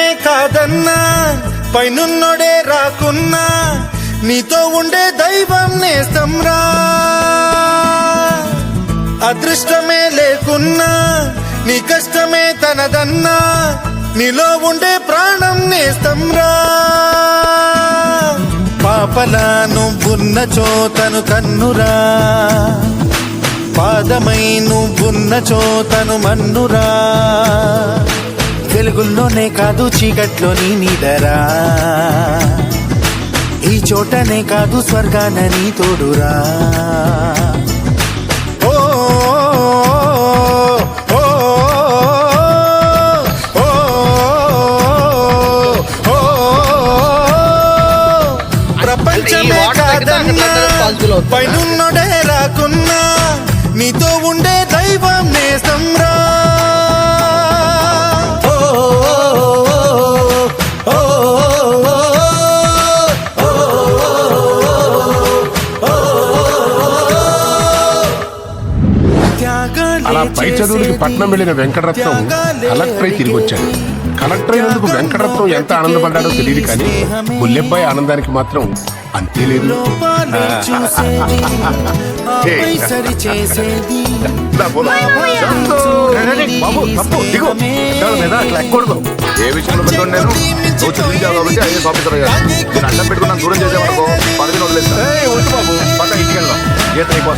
కాదన్నా పైనున్నోడే రాకున్నా నీతో ఉండే దైవం నేస్తంరా అదృష్టమే లేకున్నా నీ కష్టమే తనదన్నా నీలో ఉండే ప్రాణం నేస్తంరా పాపలా నువ్వున్న చోతను కన్నురా. పాదమై నువ్వున్న చోతను మన్నురా. వెలుగుల్లోనే కాదు చీకట్లోని నీదరా ఈ చోటనే కాదు స్వర్గాన నీ తోడురా. ప్రపంచమే కాదన్నా పైనున్నడే రాకున్నా నీతో ఉండే దైవం నేసంరా అలా పై చదువులకి పట్నం వెళ్ళిన వెంకటరత్నం కలెక్టర్ అయి తిరిగి వచ్చాడు కలెక్టర్ అయినందుకు వెంకటరత్నం ఎంత ఆనందపడ్డాడో తెలియదు కానీ బుల్లెబ్బాయి ఆనందానికి మాత్రం అంతే లేదు. ఏ విషయంలో నేను? కాబట్టి ఆఫీసర్ అయ్యాను నేను అడ్డం పెట్టుకున్నాను దూరం బాబు. పక్క ఇంటికి వెళ్దాం.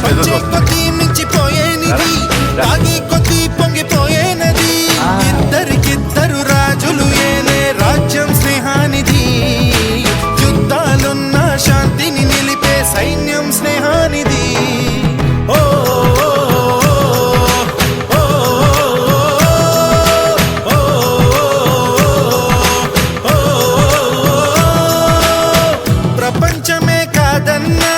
ఎదురు night